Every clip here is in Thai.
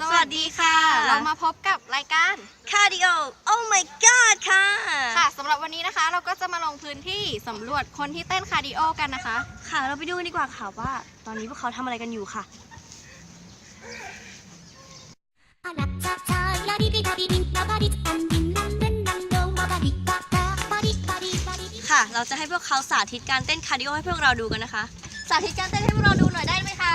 สวัสดีค่ะ เรามาพบกับรายการ Cardio Oh my god ค่ะ ค่ะสำหรับวันนี้นะคะ เราก็จะมาลงพื้นที่สำรวจคนที่เต้นคาร์ดิโอกันนะคะ ค่ะ เราไปดูกันดีกว่าค่ะว่า ตอนนี้พวกเขาทำอะไรกันอยู่ค่ะ ค่ะ เราจะให้พวกเขาสาธิตการเต้นคาร์ดิโอให้พวกเราดูกันนะคะ สาธิตการเต้นให้พวกเราดูหน่อยได้ไหมคะ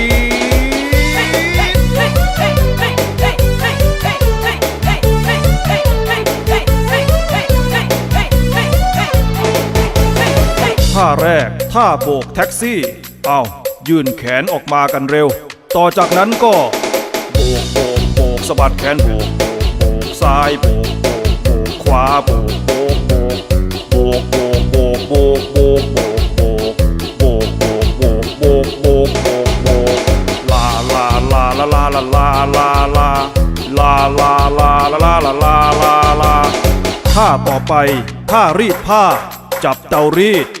ท่าแรก ท่าโบกแท็กซี่ เอายื่นแขนออกมากันเร็ว ต่อจากนั้นก็ โบกโบกโบกสะบัดแขนโบกโบกซ้ายโบกโบกโบกขวาโบกโบกโบกโบกโบกโบกโบกโบกโบกโบกโบกโบกโบกโบกโบกโบกโบกลาลาลาลาลาลาลาลาลาลาลาลาลาลาลาลาลาลาท่าต่อไปท่ารีดผ้า จับเตารีด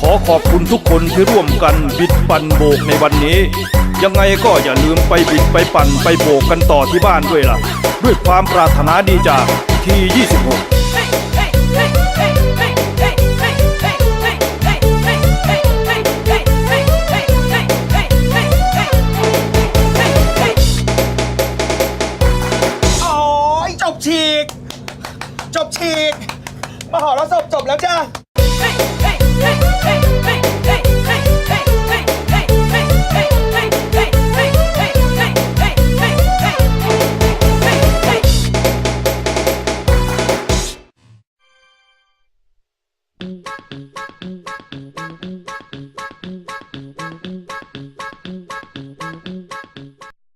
ขอขอบคุณทุกคนที่ร่วมกันบิดปั่นโบกในวันนี้ ยังไงก็อย่าลืมไปบิดไปปั่นไปโบกกันต่อที่บ้านด้วยล่ะ ด้วยความปรารถนาดีจากที26โอ้ยจบฉีก จบฉีก มหรสพจบแล้วจ้า「